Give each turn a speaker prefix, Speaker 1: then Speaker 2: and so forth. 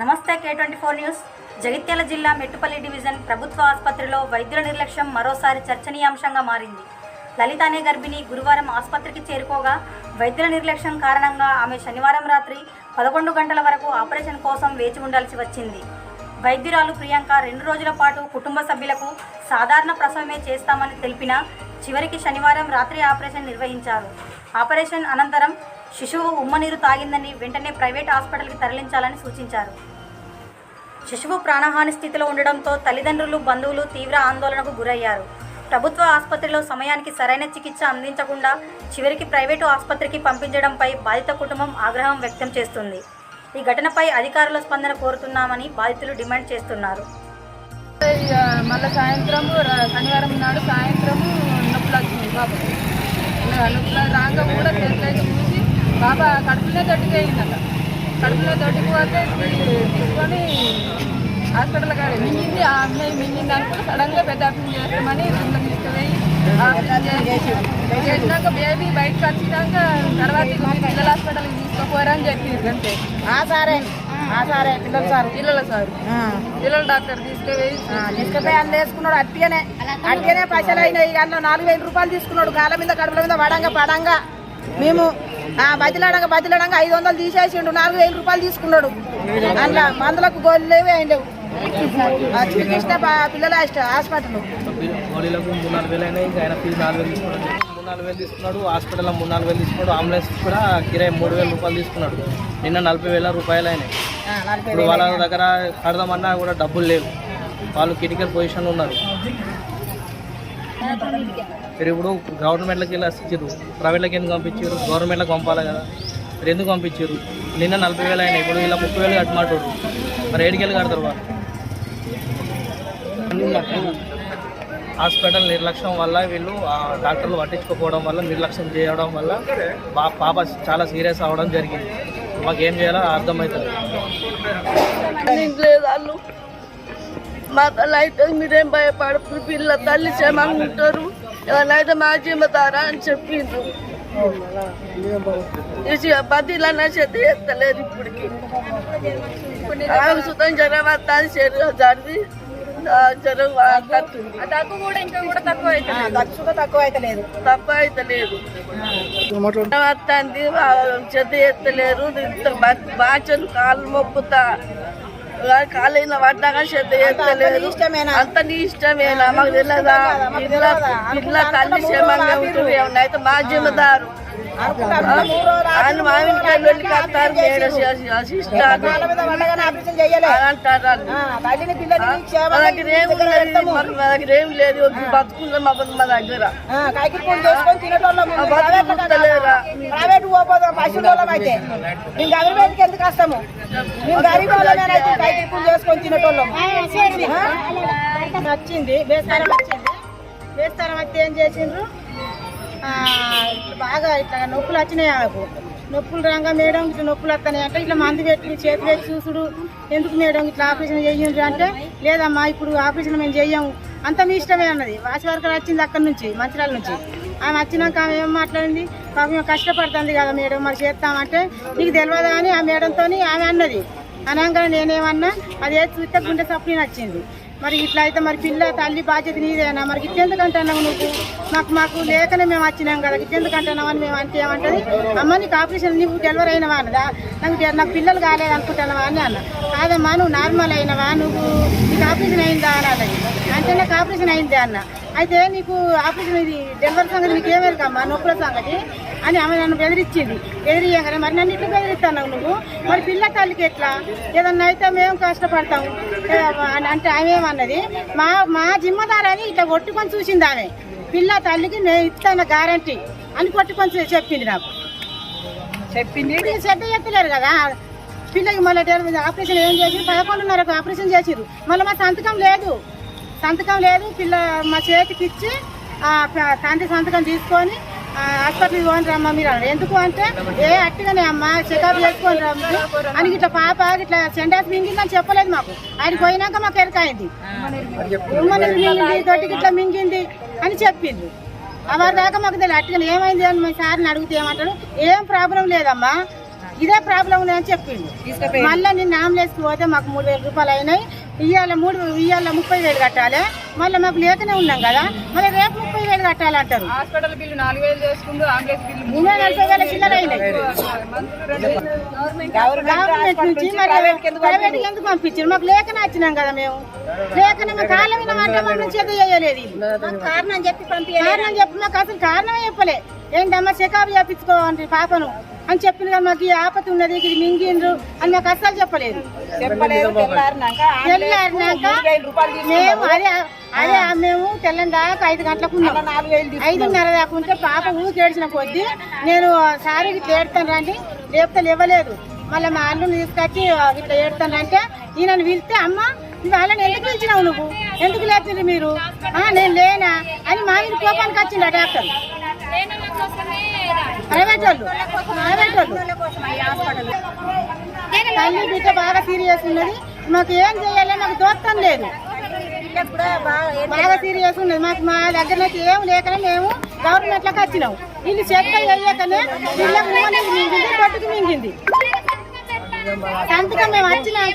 Speaker 1: నమస్తే K twenty four news Jagtial జిల్లా Metpally division ప్రభుత్వ ఆసుపత్రిలో వైద్యుల నిర్లక్ష్యం మరోసారి చర్చనీయాంశంగా మారింది. లలిత అనే గర్భిణి గురువారం ఆసుపత్రికి చేరుకోగా వైద్యుల నిర్లక్ష్యం కారణంగా ఆమె శనివారం రాత్రి పదకొండు గంటల వరకు ఆపరేషన్ కోసం వేచి ఉండాల్సి వచ్చింది. వైద్యురాలు ప్రియాంక రెండు రోజుల పాటు కుటుంబ సభ్యులకు సాధారణ ప్రసవమే చేస్తామని తెలిపినా చివరికి శనివారం రాత్రి ఆపరేషన్ నిర్వహించారు. ఆపరేషన్ అనంతరం శిశువు ఉమ్మనీరు తాగిందని వెంటనే ప్రైవేట్ హాస్పిటల్కి తరలించాలని సూచించారు. శిశువు ప్రాణహాని స్థితిలో ఉండడంతో తల్లిదండ్రులు బంధువులు తీవ్ర ఆందోళనకు గురయ్యారు. ప్రభుత్వ ఆసుపత్రిలో సమయానికి సరైన చికిత్స అందించకుండా చివరికి ప్రైవేటు ఆసుపత్రికి పంపించడంపై బాధిత కుటుంబం ఆగ్రహం వ్యక్తం చేస్తుంది. ఈ ఘటనపై అధికారుల స్పందన కోరుతున్నామని బాధితులు డిమాండ్ చేస్తున్నారు.
Speaker 2: మళ్ళీ సాయంత్రం శనివారం నాడు సాయంత్రం నొప్పులు వచ్చింది బాబు. నొప్పులు రాగా కూడా బాబా కడుపులో దొడ్డికి అయిందట. కడుపులో దొడ్డికి పోతే తీ- తీసుకొని హాస్పిటల్ కాడ మింగింది. ఆ అమ్మాయి మింగింది అనుకుని సడన్గా పెద్ద ఆపరేషన్ చేస్తామని రూమ్లో తీసుకుపోయి ఆపరేషన్ చేసినాక బేబీ బయటకు వచ్చినాక తర్వాత పిల్లల హాస్పిటల్కి తీసుకుపోరని చెప్పింది అంతే.
Speaker 3: ఆ సారే. ఆ సారే పిల్లలు సార్.
Speaker 2: పిల్లల సార్. పిల్లల డాక్టర్ తీసుకుపోయి
Speaker 3: తీసుకుపోయి అన్న వేసుకున్నాడు అట్టిగానే. అట్టిగానే పైసలు అయినాయి. అందులో నాలుగు వేల రూపాయలు తీసుకున్నాడు. గాల మీద కడుపుల మీద పడంగా పడంగా. మేము బతిలాడంగా బతిలాడంగా ఐదు వందలు తీసేసిండు నాలుగు వేల రూపాయలు తీసుకున్నాడు. అందులో మందులకు గోళ్ళు లేవు ఏం లేవు. శ్రీకృష్ణ పిల్లల హాస్పిటల్.
Speaker 4: నాలుగు వేలు తీసుకున్నాడు. హాస్పిటల్లో మూడు నాలుగు వేలు తీసుకున్నాడు అంబులెన్స్ కూడా కిరాయి మూడు వేల రూపాయలు తీసుకున్నాడు. నిన్న నలభై వేల రూపాయలు అయినాయి. ఇప్పుడు వాళ్ళ దగ్గర కడదామన్నా కూడా డబ్బులు లేవు. వాళ్ళు క్రిటికల్ పొజిషన్ ఉన్నారు. మీరు ఇప్పుడు గవర్నమెంట్లకి వెళ్ళి ఇచ్చారు ప్రైవేట్లకి ఎందుకు పంపించారు? గవర్నమెంట్లకు పంపాలి కదా? మీరు ఎందుకు పంపించారు? నిన్న నలభై వేలు అయినా ఇప్పుడు ఇలా ముప్పై వేలు కట్టమంటారు. మరి ఏడుకెళ్ళి కడతారు వాళ్ళు? హాస్పిటల్ నిర్లక్ష్యం వల్ల వీళ్ళు ఆ డాక్టర్లు పట్టించుకోకపోవడం వల్ల నిర్లక్ష్యం చేయడం వల్ల బా పాప చాలా సీరియస్ అవ్వడం జరిగింది. మాకు ఏం చేయాలో అర్థమవుతుంది
Speaker 2: మా తల్లి అయితే మీరేం భయపడరు పిల్ల తల్లి క్షేమంగా ఉంటారు ఎవరైతే మా జీమతారా అని చెప్పిండ్రు. బదిలన్నా చేత ఎత్తలేదు ఇప్పటికి. సుతం జ్వరం వస్తుంది శరీరం జరిది జ్వరం దగ్గు కూడా ఇంకా కూడా తక్కువ అయితే
Speaker 3: తక్కువ అయితే లేదు
Speaker 2: తక్కువ అయితే లేదు వస్తుంది చెత్త ఎత్తలేరు బాచలు కాళ్ళు మొక్కుతా. కాళ్ళైన పడ్డాక చెత్త ఎత్తలేరు
Speaker 3: ఇష్టమేనా?
Speaker 2: అంత నీ ఇష్టమేనా? మాకు తెలియదా పిల్ల పిల్ల తల్లి క్షేమంగా ఉంటుంది ఏమన్నా? అయితే మా జిమ్మదారు ఆయన మా వెళ్ళి. కట్టారు దగ్గర ఏం లేదు మరి మా దగ్గర ఏం
Speaker 3: పశువుల వాళ్ళం అయితే. మేము గవర్నమెంట్కి ఎందుకు వస్తాము? మేము గరీబ్ వాళ్ళమేనైతే కైకి పూజ చేసుకొని తినేటోళ్ళము వచ్చింది వేస్తారం వచ్చింది వేస్తారం వస్తే ఏం చేసిండ్రు? బాగా ఇట్లా నొప్పులు వచ్చినాయి ఆమెకు నొప్పులు రాగా మేడం ఇట్లా నొప్పులు వస్తున్నాయి అంటే ఇట్లా మందు పెట్టి చేతి పెట్టి చూసుడు. ఎందుకు మేడం ఇట్లా ఆపరేషన్ చేయండి అంటే లేదమ్మా ఇప్పుడు ఆపరేషన్ మేము చెయ్యము. అంత మీ ఇష్టమే అన్నది. వాసి వర్కర్ వచ్చింది అక్కడి నుంచి మంచిర్యాల నుంచి. ఆమె వచ్చినాక ఆమె ఏం మాట్లాడింది? పాపం మేము కష్టపడుతుంది కదా మేడం మరి చేస్తామంటే నీకు తెలియదు అని ఆ మేడంతో ఆమె అన్నది. అనగానే నేనేమన్నా అది ఏ చూస్తే గుండె సప్లీ నచ్చింది. మరి ఇట్లా అయితే మరి పిల్ల తల్లి బాధ్యత నీదేనా మరి ఇట్టెందుకంటున్నావు నువ్వు? మాకు మాకు లేకనే మేము వచ్చినాం కదా ఇట్టెందుకంటున్నావు అని మేము అంటే ఏమంటది? అమ్మ నీకు ఆపరేషన్ నువ్వు డెలివరీ అయినవా అన్నదా? నాకు నాకు పిల్లలు కాలేదు అనుకుంటున్నావా అని అన్న. కాదమ్మా నువ్వు నార్మల్ అయినవా? నువ్వు నీకు ఆపరేషన్ అయిందా అని అన్నది. అంటే నాకు ఆపరేషన్ అయింది అన్న. అయితే నీకు ఆపరేషన్ ఇది డెలివరీ సంగతి నీకు ఏమేరుకమ్మా నొప్పుల సంగతి? అని ఆమె నన్ను బెదిరించింది. బెదిరియంగానే మరి నన్ను ఇట్లా బెదిరిస్తున్నావు నువ్వు? మరి పిల్ల తల్లికి ఎట్లా? ఏదన్నా అయితే మేము కష్టపడతాము అని అంటే ఆమె ఏమన్నది? మా మా జిమ్మదారని ఇట్లా కొట్టుకొని చూసింది ఆమె. పిల్ల తల్లికి నేను ఇస్తాను గ్యారంటీ అని కొట్టుకొని చెప్పింది నాకు. చెప్పింది? శ్రద్ధ చెప్పలేరు కదా. పిల్లకి మళ్ళీ ఆపరేషన్ ఏం చేసి పదకొండున్నరకు ఆపరేషన్ చేసిరు మళ్ళీ మా సంతకం లేదు. సంతకం లేదు పిల్ల మా చేతికి ఇచ్చి తండ్రి సంతకం తీసుకొని హాస్పిటల్కి పోని రమ్మ మీరు అన్నారు. ఎందుకు అంటే ఏ అట్టుగానే అమ్మ చెకప్ చేసుకొని రమ్మ. అని ఇట్లా పాప ఇట్లా సెండాస్ మింగిందని చెప్పలేదు మాకు. ఆయన పోయినాక మాకు ఎరకైంది ఉమ్మని మింగింది దొడ్డికి ఇట్లా మింగింది అని చెప్పింది అవరి దాకా మాకు తెలియదు. అట్టుగా ఏమైంది అని మా సార్ని అడిగితే ఏమంటాడు ఏం ప్రాబ్లం లేదమ్మా. ఇదే ప్రాబ్లం ఉన్నాయని చెప్పిండు మళ్ళీ నిన్న అంబులెన్స్కి పోతే మాకు మూడు వేల రూపాయలు అయినాయి. ఇవాళ మూడు ఇవాళ ముప్పై వేలు కట్టాలి. మళ్ళీ మాకు లేకనే ఉన్నాం కదా. మళ్ళీ రేపు ముప్పై వేలు కట్టాలంటారు.
Speaker 2: హాస్పిటల్ బిల్లు నాలుగు వేలు చేసుకుంటూ బిల్లు మూడు
Speaker 3: నలభై వేల చిల్లర గవర్నమెంట్ నుంచి ప్రైవేట్ ఎందుకు పంపించారు? మాకు లేఖన వచ్చినాం కదా మేము. లేఖన కాళ్ళ మీద మాట మనం చేత చేయలేదు. కారణం చెప్పి పంపి కారణం చెప్పి మాకు అసలు కారణమే చెప్పలే. ఏంటమ్మా చెకప్ చేపించుకోవాలి పాపను. అని చెప్పింది కదా మాకు ఈ ఆపత ఉన్నది ఇది మింగిండ్రు అని మాకు అస్సలు చెప్పలేదు. తెల్లారినాక మేము అదే అదే మేము తెల్లని దాకా ఐదు గంటలకు ఉన్నాం. ఐదున్నర దాకా ఉంటే పాప ఊరికి ఏడ్చిన కొద్దీ నేను సారీ ఇట్లా ఏడుతాను రండి లేకపోతే ఇవ్వలేదు మళ్ళీ మా అల్లుని తీసుకొచ్చి ఇట్లా ఏడుతాను అంటే ఈయనను పిలిస్తే అమ్మ వాళ్ళని ఎందుకు పిలిచినావు నువ్వు? ఎందుకు లేపిండ్రు మీరు? నేను లేనా? అని మా మీద కోపానికి వచ్చిండు డాక్టర్. తల్లి బిడ్డ బాగా సీరియస్ ఉన్నది. మాకు ఏం చేయాలి మాకు దోత్తం లేదు. బాగా సీరియస్ ఉన్నది. మాకు మా దగ్గర నుంచి ఏం లేకనే మేము గవర్నమెంట్లకు వచ్చినాం. ఇల్లు చెత్త వేయకనే వీళ్ళకి పట్టుకు మింగింది. సంతకం మేము వచ్చినాం.